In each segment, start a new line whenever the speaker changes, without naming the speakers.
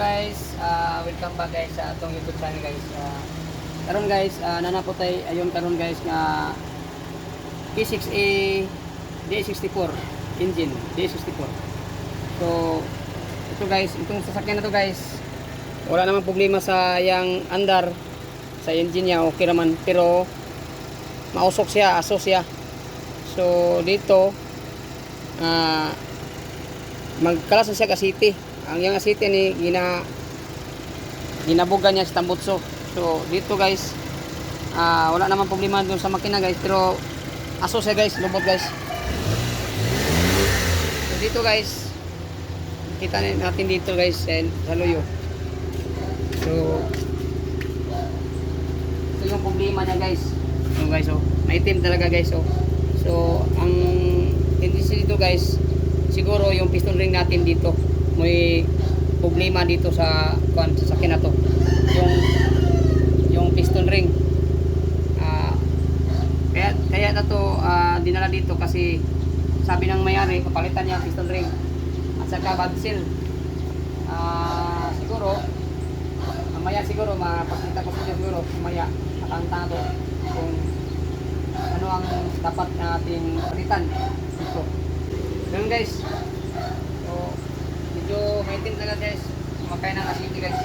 guys, Ah, welcome back guys sa atong YouTube channel guys. Ah, karon guys, uh, nanapot tay ayon karon guys nga K6A D64 engine D64. So ito guys, itong sasakyan na to guys. Wala namang problema sa yang andar sa engine niya, okay naman pero mausok siya, aso siya. So dito ah magkalas na siya ka city. Ang yung city ni gina ginabugan niya sa tambutso. So dito guys, ah wala naman problema doon sa makina guys, pero aso siya guys, lubot guys. So dito guys, kita natin dito guys sa sa luyo. So ito yung problema niya guys. So guys, oh, maitim talaga guys, oh. So ang tendency dito guys, siguro yung piston ring natin dito may problema dito sa kuan sa sakin to. Yung yung piston ring. Ah, kaya kaya na to ah, dinala dito kasi sabi ng mayari papalitan niya ang piston ring at saka bad seal. Ah, siguro mamaya siguro mapakita ko sa inyo siguro mamaya nakanta ko kung ano ang dapat nating palitan dito. Ganun guys medyo maitim talaga guys. Kumakain ng asiti guys.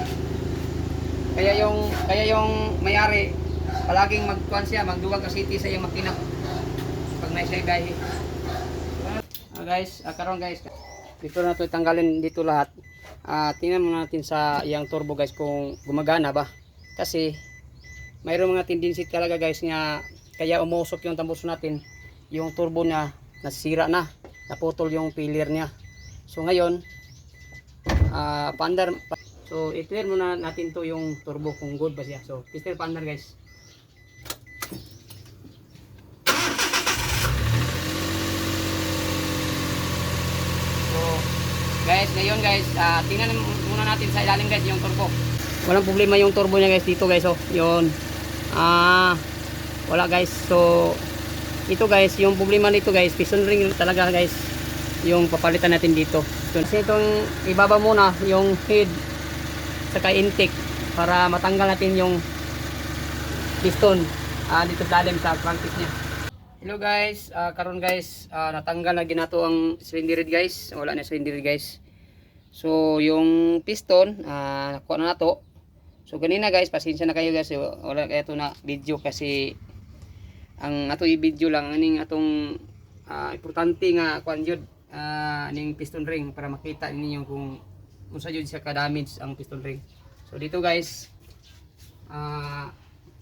Kaya yung kaya yung mayari palaging magkuhan siya magduwag asiti sa iyong makina. Pag may siya Ah, guys ah, karon guys. Dito na to tanggalin dito lahat. Ah, tingnan muna natin sa iyang turbo guys kung gumagana ba. Kasi mayroong mga tendency talaga guys nga kaya umusok yung tambos natin. Yung turbo niya nasira na. Naputol yung failure niya. So ngayon ah paandar pa- so i-clear muna natin to yung turbo kung good ba siya. So tester paandar guys. So guys ngayon guys ah tingnan muna natin sa ilalim guys yung turbo. Walang problema yung turbo niya guys dito guys oh. Yun. Ah wala guys. So ito guys yung problema nito guys piston ring talaga guys yung papalitan natin dito. So, kasi itong ibaba muna yung head saka intake para matanggal natin yung piston ah, dito sa lalim sa crankcase niya. Hello guys ah, karon guys ah, natanggal na ginato ang cylinder head guys. Wala na cylinder head guys. So yung piston ah, nakuha na nato. So ganina guys, pasensya na kayo guys, wala kaya to na video kasi ang ato i-video lang aning atong ah, importante nga kuan jud ah, aning piston ring para makita ninyo kung unsa jud siya ka-damage ang piston ring. So dito guys, ah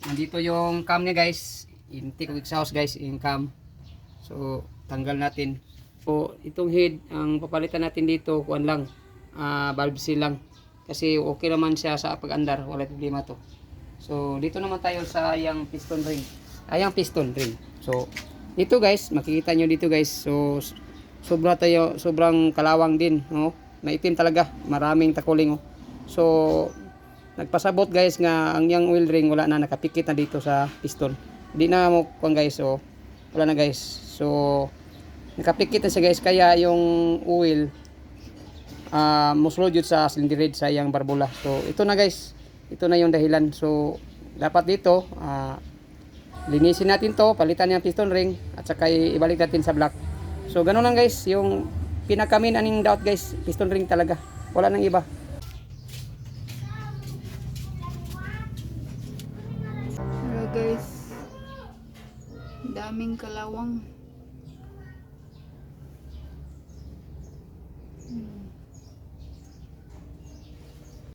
nandito yung cam niya guys, intake of exhaust guys, yung cam. So tanggal natin. So itong head ang papalitan natin dito kuan lang, ah valve seal lang. Kasi okay naman siya sa pag-andar wala problema to. So dito naman tayo sa yung piston ring. Ay yung piston ring. So dito guys makikita nyo dito guys. So sobra tayo sobrang kalawang din no maitim talaga maraming takuling oh. so nagpasabot guys nga ang yung oil ring wala na nakapikit na dito sa piston di na mo kung guys so wala na guys so nakapikit na siya guys kaya yung oil uh, muslod yun sa cylinder head sa iyang barbula. So ito na guys, ito na yung dahilan. So dapat dito ah, linisin natin to, palitan yung piston ring at saka ibalik natin sa block. So ganun lang guys, yung pinakamin aning doubt guys, piston ring talaga. Wala nang iba.
Hello guys. Daming kalawang. Hmm.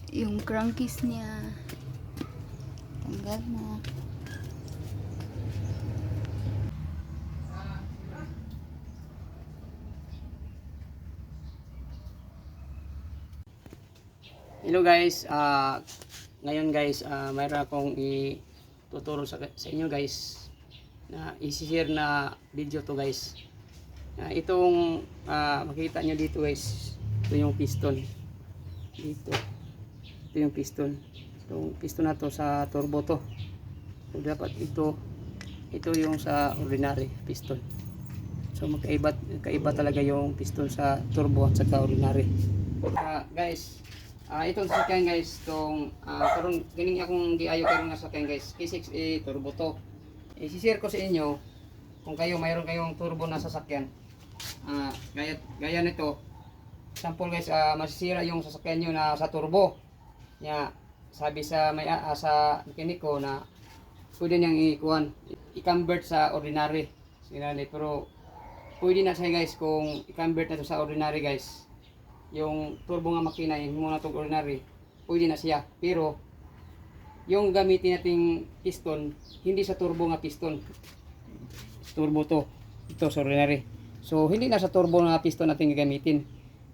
Yung crankies niya. Tanggal na.
Hello guys, ah ngayon guys, ah mayroon akong ituturo sa, sa inyo guys na i-share na video to guys. Ah, itong ah, makikita nyo dito guys, ito yung piston. Dito. Ito yung piston. Itong piston na to sa turbo to. So, dapat ito, ito yung sa ordinary piston. So magkaiba, magkaiba talaga yung piston sa turbo at saka ordinary. Ah, guys, Ah, itong sasakyan guys, tong ah, karon ganing akong giayo karon nga sasakyan guys, K6A turbo to. I-share ko sa inyo kung kayo mayroon kayong turbo na sasakyan. Ah, gaya gaya nito. Sample guys, ah, masisira yung sasakyan nyo na sa turbo. Ya, sabi sa may ah, sa mekaniko na pwede niyang ikuan, i-convert sa ordinary. Sinali, pero pwede na siya guys kung i-convert na to sa ordinary guys yung turbo nga makina yung muna itong ordinary pwede na siya. Pero yung gamitin nating piston hindi sa turbo nga piston. Turbo to. Ito sa ordinary. So hindi na sa turbo nga piston natin gagamitin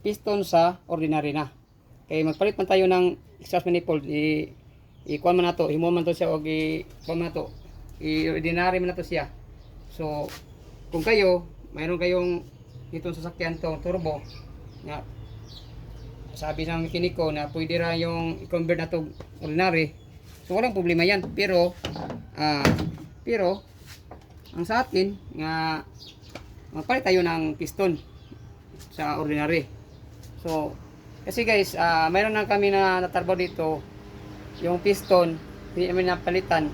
piston sa ordinary na. Kaya magpalit man tayo ng exhaust manifold i ikuan man na to himo man to siya og i kuan man na to i ordinary man na to siya. So kung kayo mayroon kayong itong sasakyan to turbo nga sabi ng mekaniko na pwede ra yung i-convert na to ordinary. So walang problema yan. Pero ah pero ang sa atin nga magpalit tayo ng piston sa ordinary. So kasi guys, ah mayroon na kami na natarbaw dito yung piston hindi namin napalitan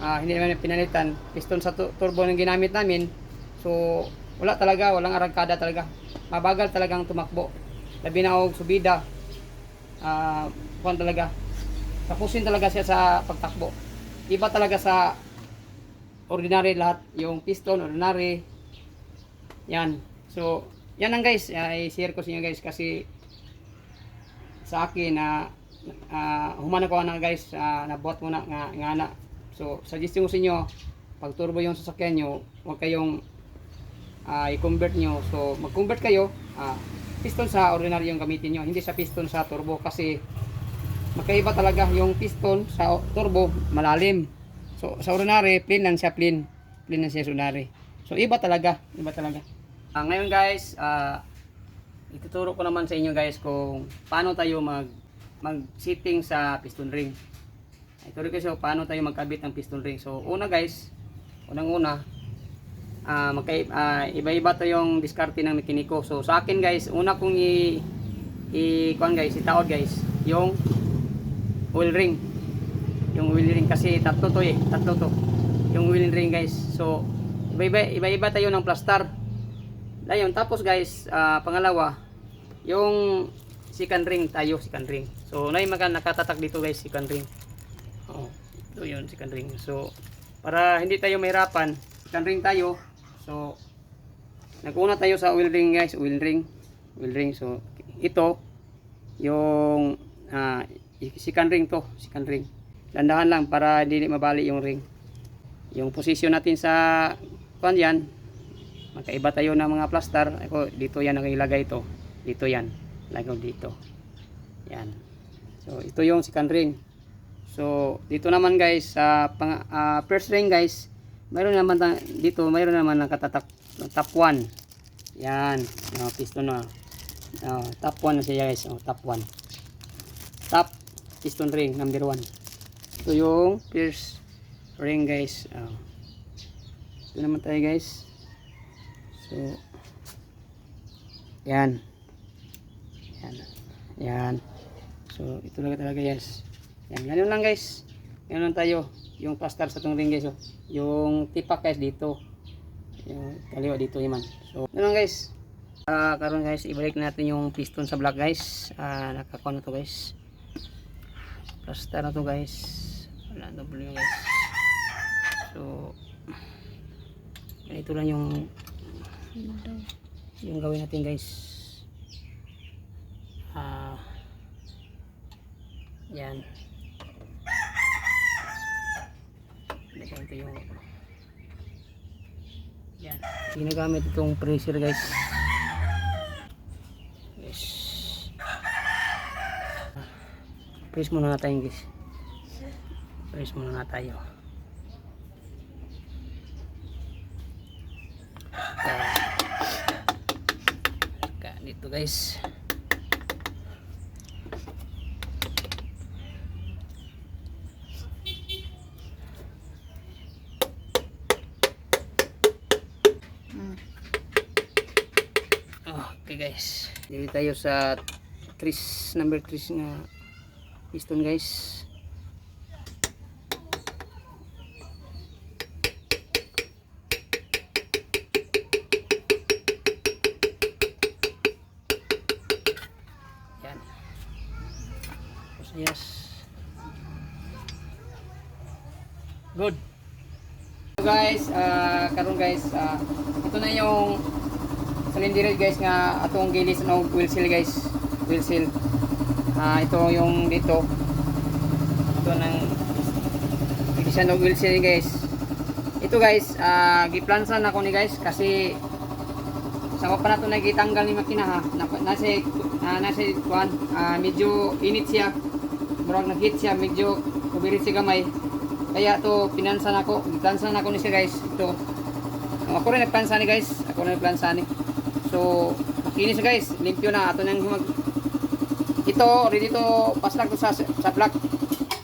ah hindi namin pinalitan piston sa tu- turbo ng ginamit namin so wala talaga walang arangkada talaga mabagal talagang tumakbo labi na og subida. Ah kuan talaga. Tapusin talaga siya sa pagtakbo. Iba talaga sa ordinary lahat. Yung piston ordinary. Yan. So yan lang guys. Ay share ko sa inyo guys kasi sa akin na uh, humana ko na guys uh, nabuhat mo na nga, nga na. So suggestion ko sa inyo pag turbo yung sasakyan nyo huwag kayong ah, i-convert nyo. So mag-convert kayo. Ah, piston sa ordinary yung gamitin nyo hindi sa piston sa turbo kasi magkaiba talaga yung piston sa turbo malalim. So sa ordinary plain lang siya plain plain lang siya sa ordinary. So iba talaga iba talaga. Ah, ngayon guys ah, ituturo ko naman sa inyo guys kung paano tayo mag mag setting sa piston ring. Ituro ko sa paano tayo magkabit ng piston ring. So una guys unang una ah magkay ah, iba-iba to yung diskarte ng mekaniko. So sa akin guys, una kong i i kuan guys, itaod guys, yung oil ring. Yung oil ring kasi tatlo to eh, tatlo to. Yung oil ring guys. So iba-iba iba-iba tayo ng plaster. Ayun, tapos guys, ah, pangalawa, yung second ring tayo, second ring. So nay maga nakatatak dito guys, second ring. Oh, ito yun, second ring. So para hindi tayo mahirapan, second ring tayo. So, naguna tayo sa oil ring guys, oil ring. Oil ring. So, ito, yung ah, second ring to, second ring. Landahan lang para hindi mabali yung ring. Yung position natin sa kuan yan, magkaiba tayo ng mga plaster. Ako, dito yan ang ilagay ito. Dito yan. Lagaw dito. Yan. So, ito yung second ring. So, dito naman guys, sa pang, ah, first ring guys, mayroon naman dito, mayroon naman nakatatak top 1. Yan, oh, piston na. Oh, top 1 na siya guys, oh, top 1. Top piston ring number 1. Ito yung first ring guys. Oh. Ito naman tayo guys. So, yan. Yan. Yan. So, ito lang talaga guys. Yan, ganun lang guys. Ganun lang tayo. Yung plaster sa itong ring guys. Oh. Yung tipak guys dito. Yung kaliwa dito yaman. So, lang guys. Ah, karon guys, ibalik natin yung piston sa block guys. Ah, nakakuha na to guys. Plaster na to guys. Wala problema guys. So, ganito lang yung yung gawin natin guys ah yan Ito yung yan. Ginagamit itong pressure guys. Yes. Press muna na tayo guys. Press muna na tayo. Ka dito guys.
Mm.
Okay guys. Dito tayo sa tris number 3 nga piston guys. Yan. Yes. Good. So guys ah karon guys ah, ito na yung cylinder guys nga atong gilis no wheel seal guys. Wheel seal. Ah ito yung dito. Ito ng gilis no wheel seal guys. Ito guys ah giplansan ako ni guys kasi sa pa na ito nagitanggal ni makina ha. Na, nasa ah, nasa kuan ah, medyo init siya. Murag nag-hit siya medyo kubirit siya gamay. Kaya to pinansan ako. Giplansan ako ni siya guys. Ito. Ako rin nagplansan ni guys. Ako rin nagplansan ni So, makinis na guys. Limpyo na. Ato nang mag... Ito, ready to paslag to sa, sa black.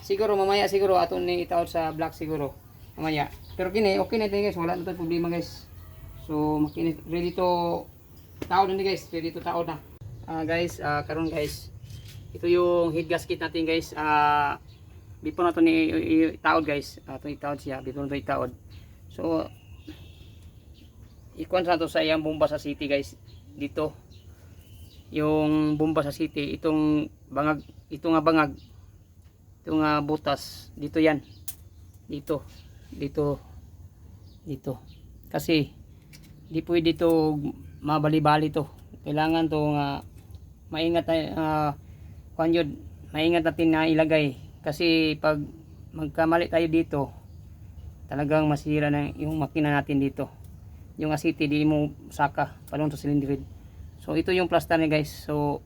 Siguro, mamaya siguro. Ato ni itaod sa black siguro. Mamaya. Pero kini, okay na ito guys. Wala na ito problema guys. So, makinis. Ready to taod na ni guys. Ready to taod na. Ah guys, ah karon guys. Ito yung head gasket natin guys. Ah before na ito ni itaod guys. Ato itaod siya. Before na ito itaod. So, ikuan sa to sa iyang bomba sa city guys dito. Yung bomba sa city itong bangag ito nga bangag ito nga butas dito yan. Dito dito dito. Kasi di pwede to mabali-bali to. Kailangan to nga maingat uh, kuan yun, maingat natin na ilagay. Kasi pag magkamali tayo dito talagang masira na yung makina natin dito yung asiti di mo saka palong to silindrid so ito yung plaster niya guys. So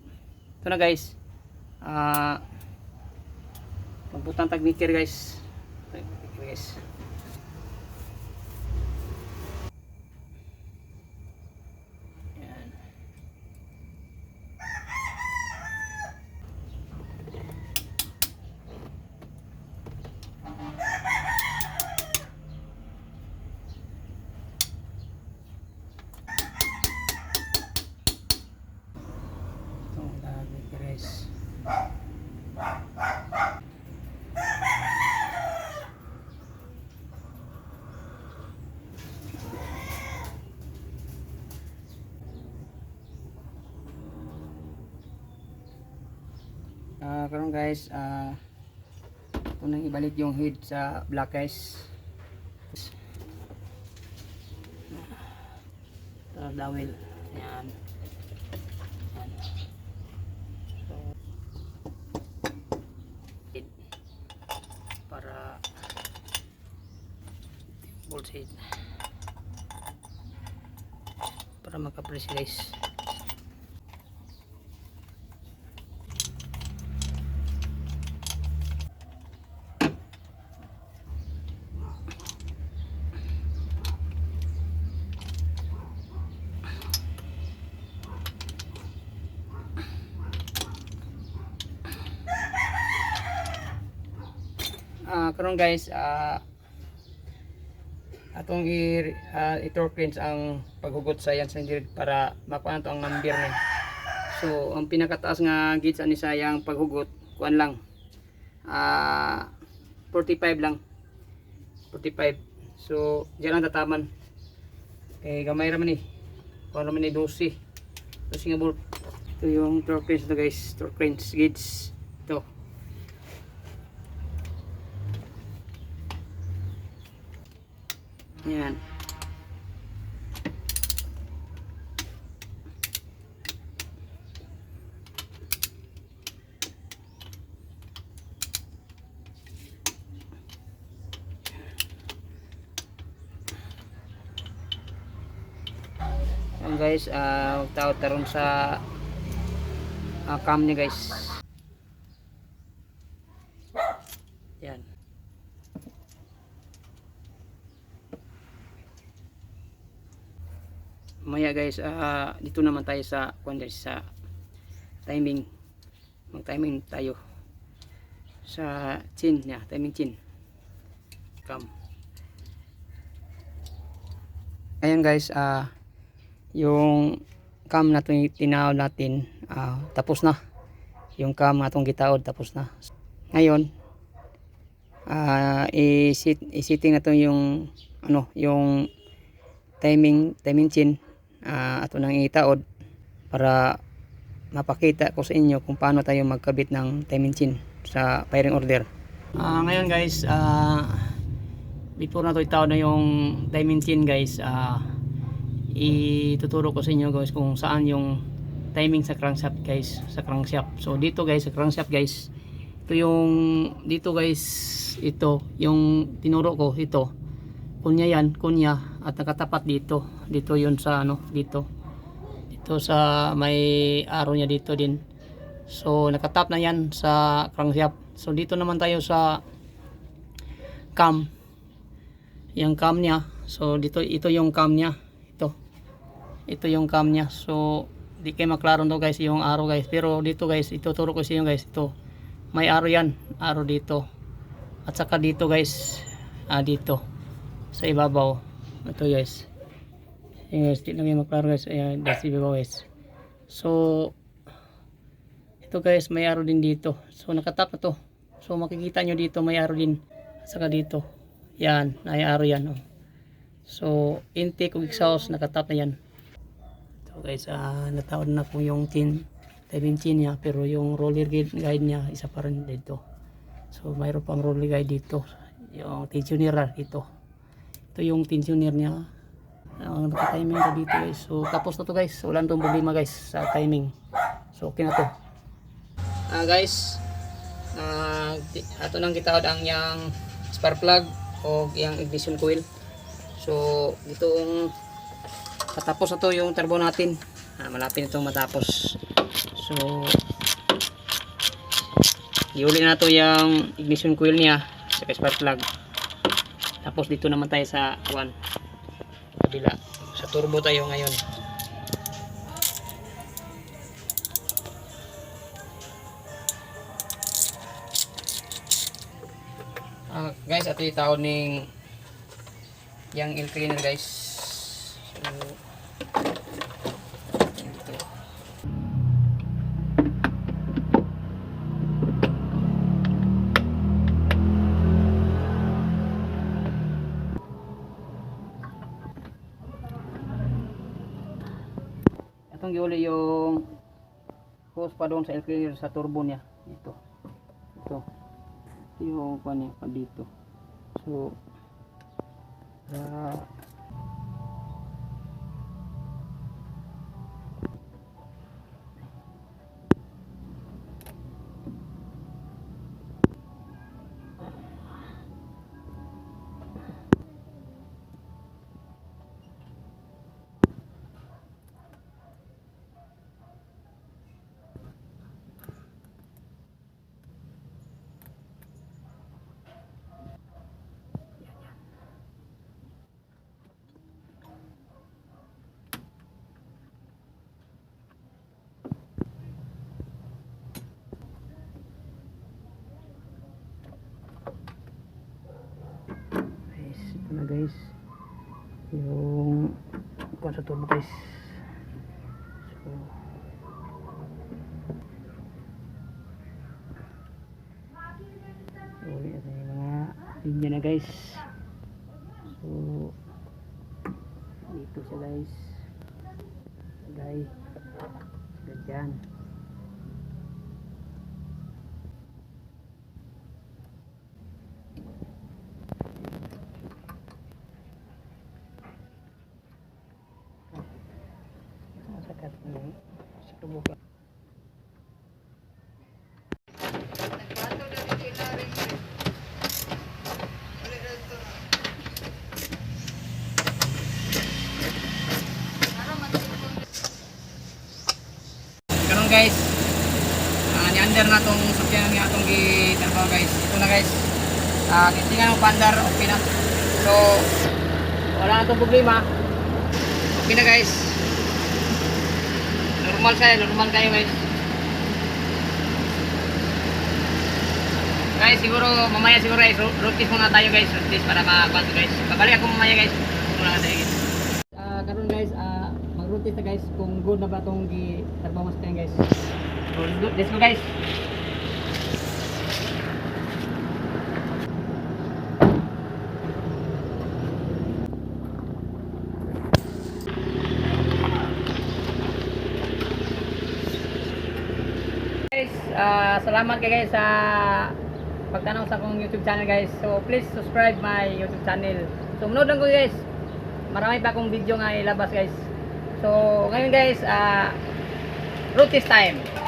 ito na guys. Ah magbutang tag guys. Ito, guys Yan. Ito, lagi guys. Ah, karon guys, ah ito nang ibalik yung head sa black guys. Ah, dawil. Yan. Yan. So, para bolt head para makapress guys ah karon guys ah atong i uh, i-torquench ang paghugot sa yan cylinder para makuha ang number ni. So ang pinakataas nga gauge ani sayang paghugot kuan lang ah 45 lang. 45 so diyan ang tataman. Eh gamay ra man ni. Kuan man ni 12 12 nga bolt ito yung torquench to guys torquench gauge ito Yan. Yan guys, ah uh, taron sa uh, cam niya guys. Yan. Guys, ah, dito naman tayo sa guys, sa timing. Mag-timing tayo sa chin niya, timing chin. Cam. Ayan guys, ah yung cam na tinawag natin, ah, tapos na. yung cam atong gitaod tapos na ngayon i-sit i-setting na to yung ano yung timing timing chin ah ato nang itaod para mapakita ko sa inyo kung paano tayo magkabit ng timing chin sa firing order. Ah ngayon guys ah before na to itaod na yung timing chin guys ah ituturo ko sa inyo guys kung saan yung timing sa crankshaft guys sa crankshaft. So dito guys sa crankshaft guys ito yung dito guys ito yung tinuro ko ito kunya yan kunya. At nakatapat dito. Dito yun sa ano dito. Dito sa may arrow niya dito din. So nakatap na yan sa crankshaft so dito naman tayo sa cam. Yung cam niya. So dito ito yung cam niya. Ito. Ito yung cam niya. So di kayo maklaro to guys yung arrow guys. Pero dito guys ituturo ko sa inyo guys ito. May arrow yan. Arrow dito. At saka dito guys. Ah dito sa ibabaw. Ito guys. Ayan guys. Di lang kayo maklaro guys. Ayan that's ibabaw guys. So ito guys may arrow din dito. So nakatap na to. So makikita nyo dito may arrow din. Saka dito. Yan may arrow yan oh. so intake of exhaust nakatap na yan. So guys, ah natawad na po yung tin 17 niya pero yung roller guide niya isa pa rin dito. So mayroon pang roller guide dito. Yung tensioner dito. Ito yung tensioner niya. Ang naka-timing ko dito guys. So tapos na to guys. Wala na tong problema guys sa timing. So okay na to. Ah guys, ah ato nang gitawad ang yang spark plug o yang ignition coil. So itong patapos na to yung turbo natin ah, malapit na itong matapos so iuli na to yung ignition coil niya sa spark plug tapos dito naman tayo sa one kabila. Sa turbo tayo ngayon. Ah, guys, ito yung tawag ng yung air cleaner guys Giuli yung hose pa doon sa air cleaner sa turbo niya. Ito. Ito. Yung pa niya pa dito. So, ah, na guys. Yung kuha sa turbo guys. So so ito yung mga linya na guys. So dito siya guys. Lagay ganyan Masakat mo sa kabuka. Karon guys, uh, ni-under na tong sakyanan nga atong gitrabaho guys. Ito na guys. Ah, uh, tingnan mo pandar okay na. So, wala na tong problema. Okay na guys. Normal siya, normal kayo guys. Guys, siguro mamaya siguro guys, ro- rotis muna tayo guys, rotis para makapanto guys. Babalik ako mamaya guys. Muna tayo guys. Ah, karon guys, ah mag-rotis na guys kung good na ba tong gi trabaho mas guys. Let's go, let's go guys. Guys, ah, salamat kay guys sa pagtanaw sa akong YouTube channel guys. So please subscribe my YouTube channel. So munod lang ko guys. Marami pa akong video nga ilabas guys. So ngayon guys, ah road Rutis time.